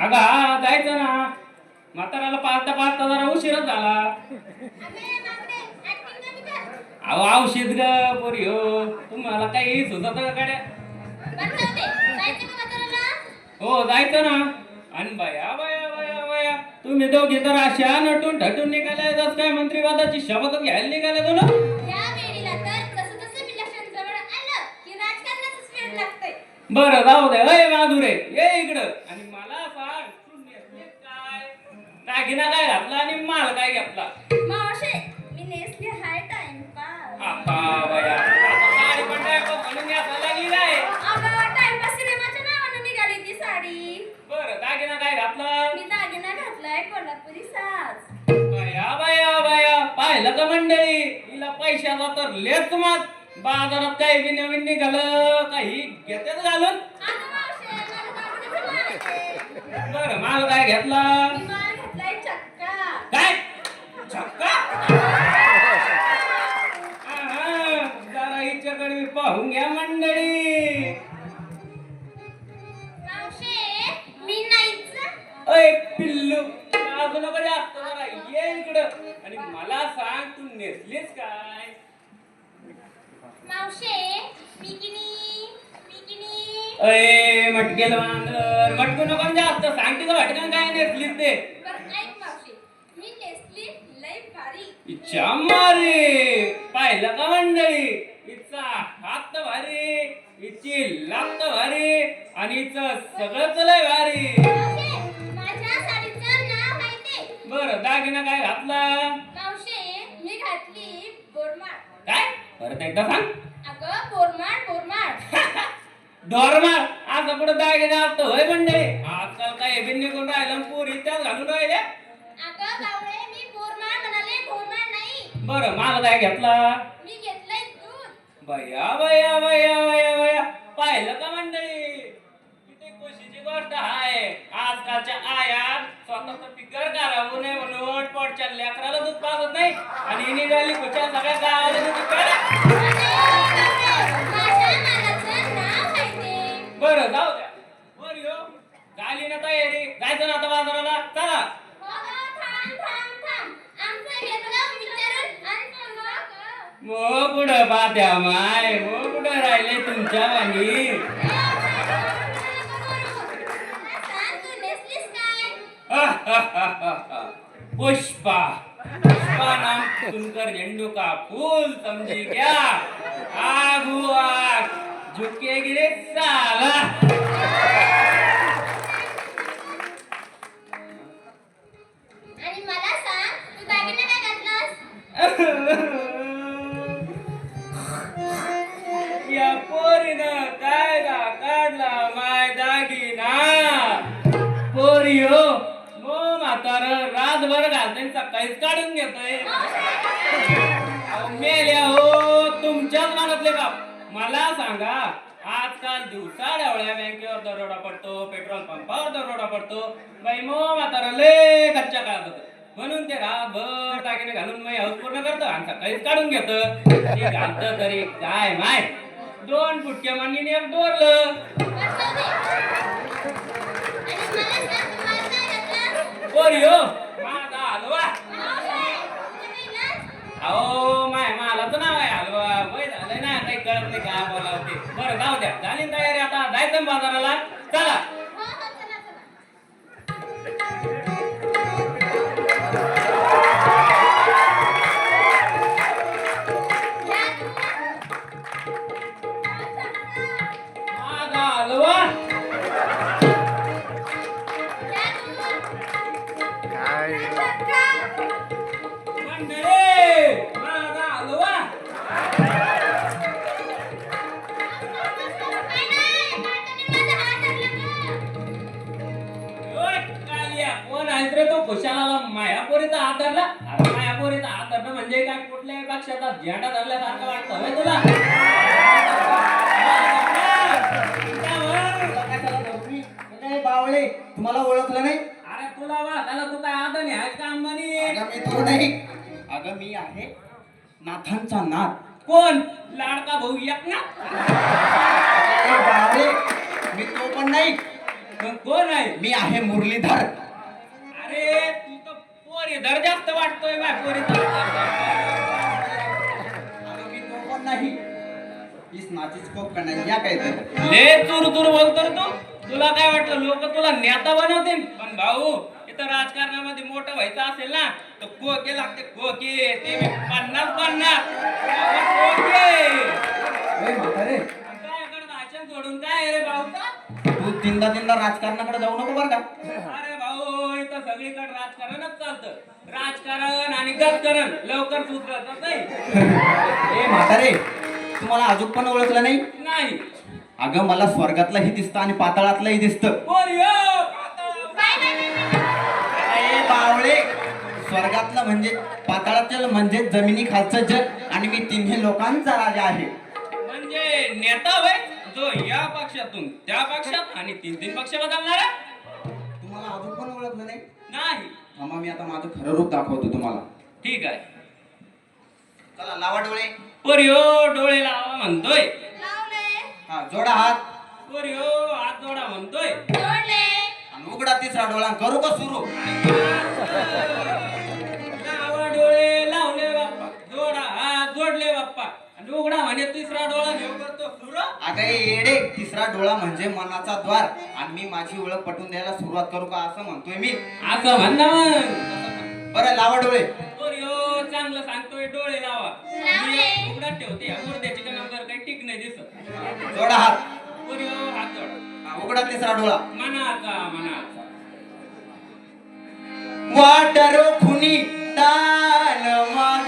अगं हा जायचं ना. म्हाताऱ्याला पाहता पाहता जरा उशीरच झाला. अहो औषध ग पोरी हो. तुम्हाला काही सुचत का गाड्या? हो जायचं ना. आणि बाया बाया बाया बाया. तुम्ही दोघे तर अशा नटून ठटून निघाल्या. जात काय मंत्रीवादाची शपथ घ्यायला निघाल्या दोन बरं जाऊ दे अय माधुरे ये इकडं. आणि दागिना काय घातला आणि माल काय घेतला? आता बाया आता साडी पण नाही पण म्हणून नेसायला लागली काय बरं दागिना काय घातला? मी दागिना घातलाय कोल्हापुरी साज. बाया बाया बाया. पाहिलं का मंडळी? हिला पैशाचा तर लेच मत. बाजारात काही बी नवीन निघालं काही घेतात घालून. बरं माल काय घेतला? अय मटकेल वांदर मटकू नको जास्त सांगते का भटकन काय नेसलीस ते. इच्छा मारे. पाहिलं का मंडळी? हिचा हात भारी. हिची लात भारी. आणि हिचं सगळंच लय भारी. मावशे माझ्या साडीचं नाव माहिती बर दागिना काय घातला? मावशे मी घातली बोरमाळ. काय? परत एकदा सांग. अगं बोरमाळ डोरमार असं पुढे दागिना असतो होय मंडळी आजकाल काय बिन निघून राहिलं पुरी त्यात घालून राहिले. अगं बावळे मी बोरमाळ म्हणाले बोरमाळ नाही. बरं माल काय घेतला. मी घेतलंय दूध. बया बया बया बया बया पाहिलं का मंडळी? किती खुशीची गोष्ट आहे. आजकालच्या आया स्वतःच पिकर करावं नये म्हणून पोटच्या लेकराला दूध पाजत नाही. आणि निघाली कुठच्या सगळ्या गावाला दूध गं. कुठं पात्या माय हो कुठं राहिले तुमच्या वाणी पुष्पा. पुष्पा नाम सुनकर झेंडू का फूल समझी क्या? आग हुआ आग. झुकेगी रे साला. घालतोय सकाळीच काढून घेतोय. मेल्या हो तुमच्याच मनातले बाप. मला सांगा आजकाल दिवसा डावळ्या बँकेवर दरोडा पडतो पेट्रोल पंपावर दरोडा पडतो. बाई मो म्हातारा लय कच्च्या काळात होतं. म्हणून ते रातभर टाकीने घालून मी हाऊस पूर्ण करतो आणि सकाळीच काढून घेतं. ते घालतं तरी काय माय? दोन फुटक्या मांडीने एक डोरलं बरं, जाऊ दे. आणि मला सांग तू माल काय घातलास पोरी हो हलवा. अहो माय मालाचं नाव आहे हलवा. वय झालंय ना काही कळत नाही का बोलावते. बरं जाऊ द्या. झाली तयारी आता? जायचं बाजाराला? चला. काय? खुशाला मायापोरीचा हात धरला. मायापोरीचा हात धरणं म्हणजे काय? कुठल्याही पक्षात झेंडा धरल्यासारखं वाटत होय तुला? बावळे तुम्हाला ओळखलं नाही. अरे तुला वा त्याला तू काय आता नाही आहे का अंबानी? अगं मी तो नाही. अगं मी आहे नाथांचा नाथ कोण? लाडका भाऊ एक बावळे मी तो पण नाही. मग कोण आहे? मी आहे मुरलीधर. अरे तू तर पोरी दर जास्त वाटतोय बाय पोरीचा अगं मी तो पण नाही. इस नाचीच कोप कन्हैया काहीतरी ले चूर चूर बोलतो रे तू. तुला काय वाटलं? लोक तुला नेता बनवतील? पण भाऊ इथं राजकारणामध्ये मोठं व्हायचं असेल ना तर कोके लागते कोके ते पन्नास पन्नास. कोके सोडून काय रे भाऊ? तू तीनदा तीनदा राजकारणाकडे जाऊ नको बरं का. अरे भाऊ इथं सगळीकडे राजकारणच चालतं. राजकारण आणि गजकारण लवकर सुधरत नाही. ए म्हातारे तुम्हाला अजून पण ओळखलं नाही? नाही. अगं मला स्वर्गातलंही दिसतं आणि पाताळातलंही दिसतं. पोरी बावळे स्वर्गातलं म्हणजे पाताळातलं म्हणजे जमिनी खालचं जग आणि मी तिन्ही लोकांचा राजा आहे. म्हणजे नेता होय जो या पक्षातून त्या पक्षात आणि तीन तीन पक्ष बदलणारा? तुम्हाला अजून पण ओळखलं नाही? नाही. थांबा मी आता माझं खरं रूप दाखवतो तुम्हाला. ठीक आहे. चला लावा डोळे. पोरियो डोळे लावा म्हणतोय. हा जोडा हात. पोरियो हात जोडा म्हणतोय. जोडले. आणि उघडा तिसरा डोळा करू का सुरू? लावा डोळे लावले बाप्पा. जोडा हात जोडले बाप्पा. आणि उघडा म्हणे तिसरा डोळा घेऊ करतो. सुरू? अगं येडे तिसरा डोळा म्हणजे मनाचा द्वार. आणि मी माझी ओळख पटवून द्यायला सुरुवात करू का असं म्हणतोय मी. असं म्हणणं मग. बरं लावा डोळे. चांगलं सांगतोय डोळे लावा. मी उघडा ठेवते. या मुर्द्याची का नंबर काही टिक नाही दिसत. जोडा हात. पोरियो हात जोडा. हा, उघडा तिसरा डोळा. मनाचा मनाचा वाटर खुनी दान मागातो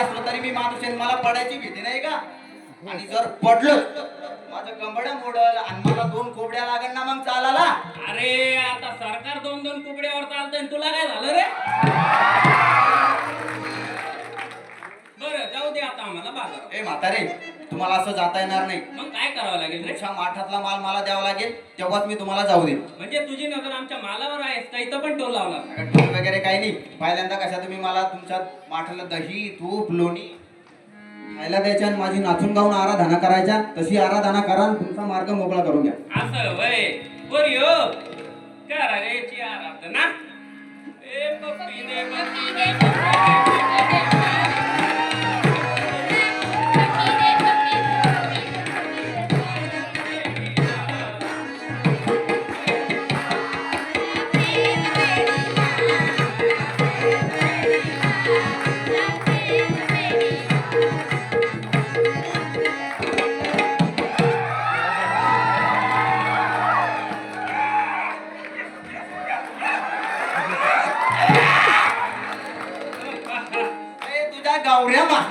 असलो तरी मी माणूस आहे मला पडायची भीती नाही का? आणि जर पडलो माझं कंबड मोडल आणि मला दोन कोबड्या लागण ना मग चालाला अरे आता सरकार दोन दोन कुबड्यावर चालतंय तुला काय झालं रे? बरं जाऊ दे आता आम्हाला बाजार ए म्हातारे तुम्हाला असं जाता येणार नाही. मग काय करावं लागेल रे? तुमच्या माठातला माल मला द्यावा लागेल तेव्हाच मी तुम्हाला जाऊ देईन. म्हणजे तुझी नजर आमच्या मालावर आहे का इथं पण टोल लावला? टोल वगैरे काही नाही. पहिल्यांदा कशा तुम्ही मला तुमच्या माठाला दही तूप लोणी खायला द्यायच्या आणि माझी नाचून गाऊन आराधना करायच्या तशी आराधना करा आणि तुमचा मार्ग मोकळा करून घ्या. असं वय. बरी हो. करा रे याची आराधना. ए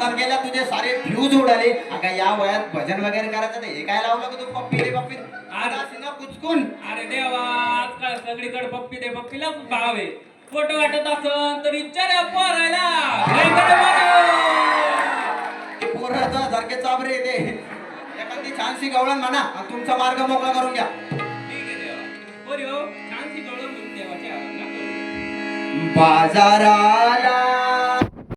मासनात गेल्या तुझे सारे फ्यूज उडाले. अगं या वयात भजन वगैरे करायचं हे काय लावलं का तू? पप्पी दे पप्पी ना कुचकून. अरे देवा आजकाल सगळीकडे पप्पी दे पप्पीलाच भाव आहे. फोटो वाटत असन तर विचार पोरायला. पोराचं सारखे चाबरे ते एखादी छानशी गवळण म्हणा आणि तुमचा मार्ग मोकळा करून घ्या. हो बाजाराला